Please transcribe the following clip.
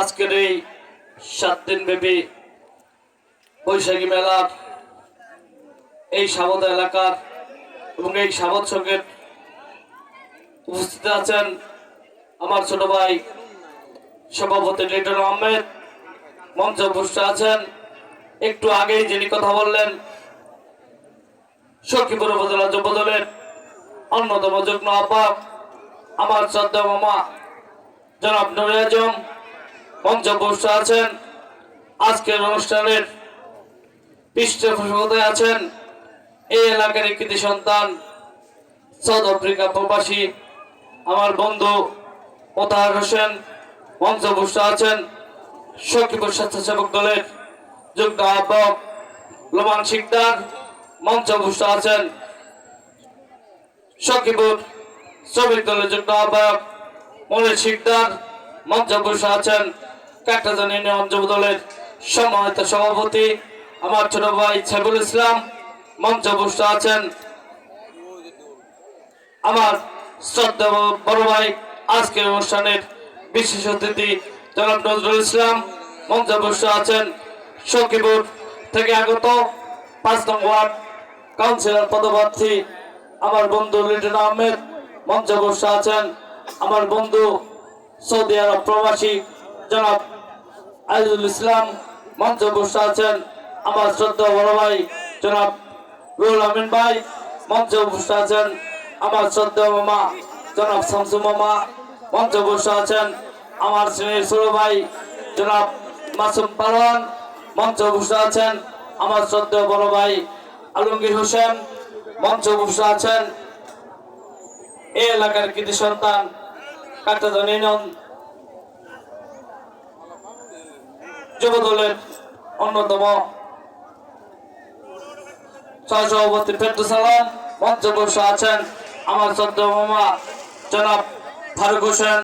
আজকের এই সাত দিন ব্যাপী বৈশাখী মেলার এই সাবত এলাকার এবং এই সাবত সঙ্গের উপস্থিত আছেন আমার ছোট ভাই সভাপতি লিটন আহমেদ। মঞ্চ বসে আছেন। একটু আগেই যিনি কথা বললেন, সখীপুর উপজেলা যুব দলের অন্যতম যুগ্ম আহ্বায়ক, আমার শ্রদ্ধা মামা জনাব নুরে আজম। মঞ্চ বসে আছেন আজকের অনুষ্ঠানের পৃষ্ঠপোষকতায় আছেন এই এলাকার কৃতি সন্তান সাউথ আফ্রিকা প্রবাসী, আমার বন্ধু মোতাহার হোসেন। মঞ্চ বসে আছেন সখীপুর স্বেচ্ছাসেবক দলের যুগ্ম আহ্বায়ক লোমান শিকদার। মঞ্চ বসে আছেন সখীপুর শ্রমিক দলের যুগ্ম আহ্বায়ক মনির শিকদার। মঞ্চ বসে আছেন কাটাজান ইউনিয়ন যুব দলের সম্মানিত সভাপতি, আমার ছোট ভাই সাইবুল ইসলাম, মঞ্চ বসে আছেন। আমার শ্রদ্ধা বড় ভাই আজকের অনুষ্ঠানের বিশেষ অতিথি জনাব নজরুল ইসলাম, মঞ্চ বসে আছেন। সখীপুর থেকে আগত পাঁচ নং ওয়ার্ড কাউন্সিলর পদপ্রার্থী, আমার বন্ধু লিটন আহমেদ, মঞ্চ বসে আছেন। আমার বন্ধু সৌদি আরব প্রবাসী জনাব আজিজুল ইসলাম মঞ্চ বসে আছেন আমার শ্রদ্ধা বড় ভাই, জনাব রুহুল আমিন ভাই। মঞ্চ বসে আছেন আমার শ্রদ্ধা মামা, জনাব শামসু মামা। মঞ্চ বসে আছেন আমার শ্রেণির ছোট ভাই, জনাব মাসুম পারওয়ান মঞ্চ বসে আছেন আমার শ্রদ্ধা বড় ভাই, আলমগীর হোসেন। মঞ্চ বসে আছেন এই এলাকার কৃতি সন্তান কাটাজন ইউনিয়ন যুব দলের অন্যতম সহসভাপতি ফেরদু সালাম মঞ্চ বসে আছেন আমার সদ্য মামা জনাব ফারুক হোসেন।